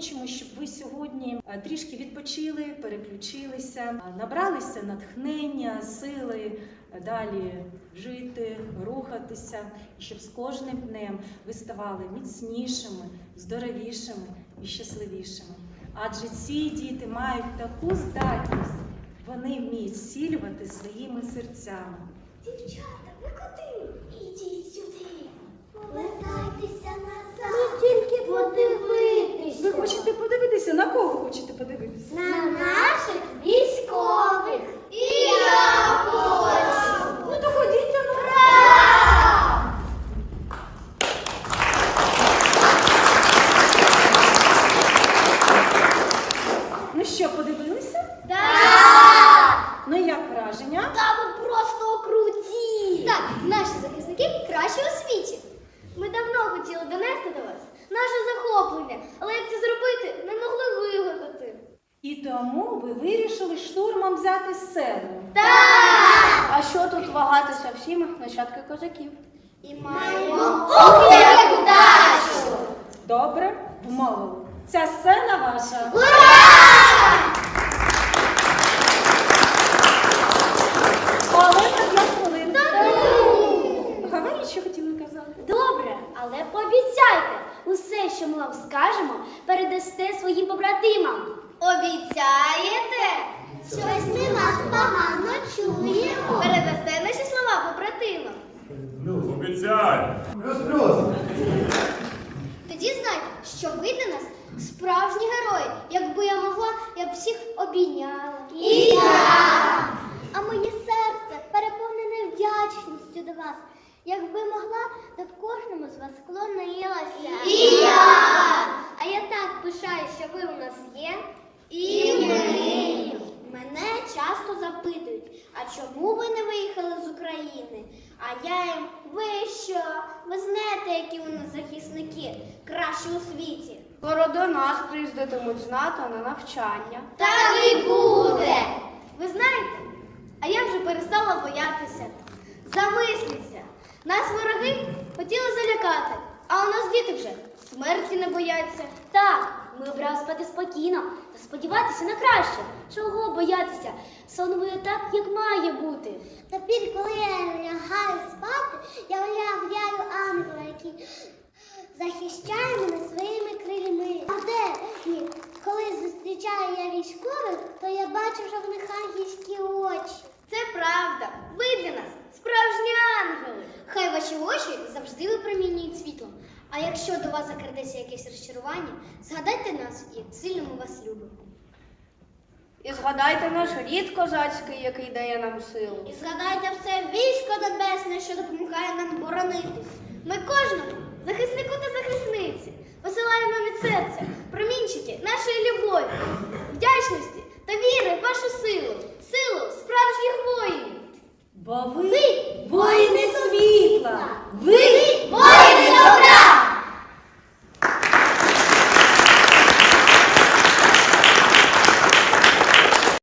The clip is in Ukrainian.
хочемо, щоб ви сьогодні е, трішки відпочили, переключилися, е, набралися натхнення, сили е, далі жити, рухатися, і щоб з кожним днем ви ставали міцнішими, здоровішими і щасливішими. Адже ці діти мають таку здатність, вони вміють зцілювати своїми серцями. Дівчата, ви куди? Ідіть сюди. Повертайтеся назад. Ми тільки подивитися. Ви хочете подивитися? На кого хочете подивитися? На наших військових. І я хочу. Ну то ходіть ну. Ну що, подивилися? Так! Ну і як враження? Та ви просто круті! Так, наші захисники кращі у світі. Ми давно хотіли донести до вас наше захоплення, але як це зробити, не могли вигадати. І тому ви вирішили штурмом взяти сцену. Так! А що тут вагатися всім нащадки козаків? І маємо як удачу! Добре, вмовили. Ця сцена ваша. Олена, 5 хвилин. Говоріть, що хотіли казати. Добре, але пообіцяйте, усе, що ми вам скажемо, передасте своїм побратимам. Обіцяєте? Щось ми вас погано чуємо. Передасте наші слова побратимам. Ну, обіцяй. Тоді знайте, що ви для нас справжні герої. Якби я могла, я б всіх обійняла. І я! А моє серце переповнене вдячністю до вас. Якби могла, то б кожному з вас склонилася. І я! А я так пишаю, що ви у нас є. І ми. Мене часто запитують, а чому ви не виїхали з України? А я їм, ви що? Ви знаєте, які у нас захисники кращі у світі. Скоро до нас приїздитимуть з НАТО на навчання. Так і буде. Ви знаєте, а я вже перестала боятися. Замисліться, нас вороги хотіли залякати, а у нас діти вже смерті не бояться. Так, ми обрали спати спокійно та сподіватися на краще. Чого боятися? Сон буде так, як має бути. Тепер, коли я лягаю спати, я уявляю ангела, який захищає мене своїми крильми. А де ні? Коли зустрічаю я військових, то я бачу, що в них ангельські очі. Це правда. Ви для нас справжні ангели. Ваші очі завжди випромінюють світлом. А якщо до вас закрадеться якесь розчарування, згадайте нас, як сильно ми вас любимо. І згадайте наш рід козацький, який дає нам силу. І згадайте все військо небесне, що допомагає нам боронитись. Ми кожному захиснику та захисниці посилаємо від серця промінчики нашої любові, вдячності та віри в вашу силу, силу справжніх воїнів. Бо ви